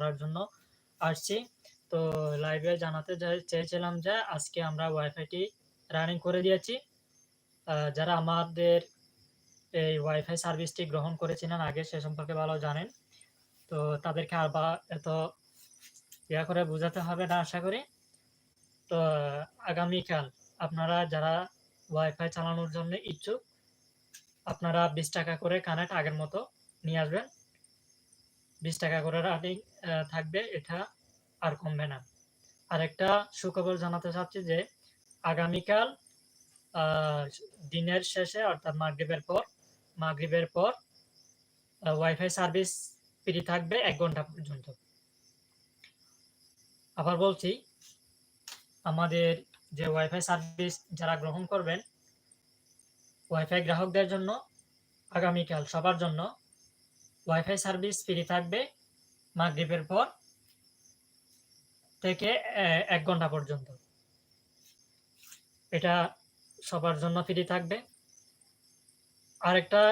করার জন্য আসছি। তো লাইভে জানাতে চেয়েছিলাম যে আজকে আমরা ওয়াইফাইটি রানিং করে দিয়েছি। যারা আমাদের এই ওয়াইফাই সার্ভিসটি গ্রহণ করেছিলেন আগে, সে সম্পর্কে ভালো জানেন। তো তাদেরকে আর বা এত ইয়া করে বোঝাতে হবে না, আশা করি। তো আগামীকাল আপনারা যারা ওয়াইফাই চালানোর জন্য ইচ্ছুক, আপনারা বিশ টাকা করে কানেক্ট আগের মতো নিয়ে আসবেন। বিশ টাকা করে রানিং থাকবে, এটা আর কমবে না। আরেকটা সুখবর জানাতে চাচ্ছি যে, আগামীকাল দিনের শেষে, অর্থাৎ মাগরিবের পর মাগরিবের পর ওয়াইফাই সার্ভিস ফ্রি থাকবে এক ঘণ্টা পর্যন্ত। আবার বলছি, আমাদের যে ওয়াইফাই সার্ভিস যারা গ্রহণ করবেন ওয়াইফাই গ্রাহকদের জন্য আগামীকাল সবার জন্য ওয়াইফাই সার্ভিস ফ্রি থাকবে মাগরিবের পর থেকে এক ঘণ্টা পর্যন্ত। এটা সবার জন্য ফ্রি থাকবে। আরেকটা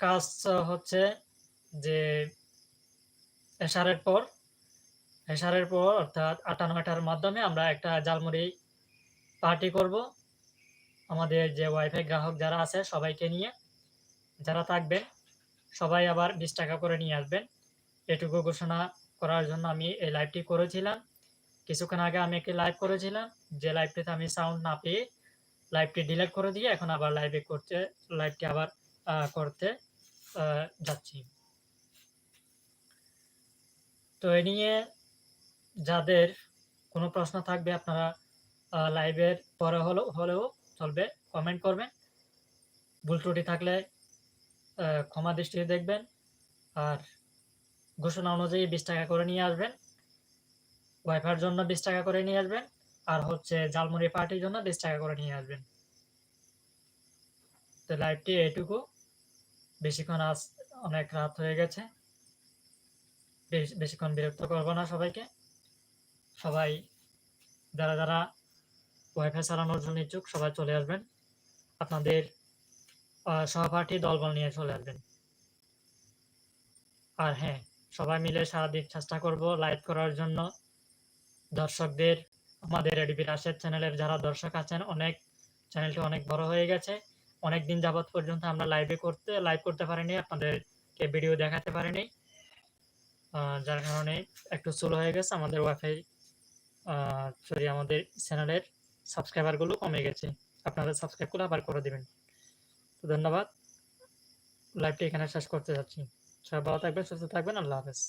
কাজ হচ্ছে যে এশারের পর এশারের পর অর্থাৎ আটা নয়টার মাধ্যমে আমরা একটা জালমুড়ি পার্টি করব। আমাদের যে ওয়াইফাই গ্রাহক যারা আছে সবাইকে নিয়ে, যারা থাকবেন সবাই আবার বিশ টাকা করে নিয়ে আসবেন। এটুকু ঘোষণা করার জন্য আমি এই লাইভটি করেছিলাম। কিছুক্ষণ আগে আমি একটি লাইভ করেছিলাম। যে লাইভটিতে আমি সাউন্ড না পেয়ে লাইভটি ডিলেট করে দিয়ে এখন আবার লাইভে করতে লাইভটি আবার করতে যাচ্ছি। তো এ নিয়ে যাদের কোনো প্রশ্ন থাকবে আপনারা লাইভের পরে হলেও হলেও চলবে কমেন্ট করবেন। ভুল ত্রুটি থাকলে ক্ষমা দৃষ্টিতে দেখবেন আর ঘোষণা অনুযায়ী বিশ টাকা করে নিয়ে আসবেন। ওয়াইফার জন্য বিশ টাকা করে নিয়ে আসবেন আর হচ্ছে জালমুড়ি পার্টির জন্য বিশ টাকা করে নিয়ে আসবেন। তো লাইভটি এইটুকু। বেশিক্ষণ আজ অনেক রাত হয়ে গেছে। বেশ- বেশিক্ষণ বিরক্ত করব না সবাইকে। সবাই যারা যারা ওয়াইফাই চালানোর জন্য ইচ্ছুক সবাই চলে আসবেন। আপনাদের সহপাঠী দলবল নিয়ে চলে আসবেন। আর হ্যাঁ সবাই মিলে সারাদিন চেষ্টা করব লাইভ করার জন্য। দর্শকদের, আমাদের এডিবি রাশেদ চ্যানেলের যারা দর্শক আছেন, অনেক চ্যানেলটি অনেক বড় হয়ে গেছে। অনেক দিন যাবত পর্যন্ত আমরা লাইভে করতে লাইভ করতে পারিনি, আপনাদেরকে ভিডিও দেখাতে পারিনি। যার কারণে একটু স্লো হয়ে গেছে, আমাদের ওয়াইফাই সরি আমাদের চ্যানেলের সাবস্ক্রাইবারগুলো কমে গেছে। আপনারা সাবস্ক্রাইব করে আবার করে দিবেন। তো ধন্যবাদ। লাইভটি এখানে শেষ করতে যাচ্ছি। সবাই ভালো থাকবেন সুস্থ থাকবেন আল্লাহ হাফেজ।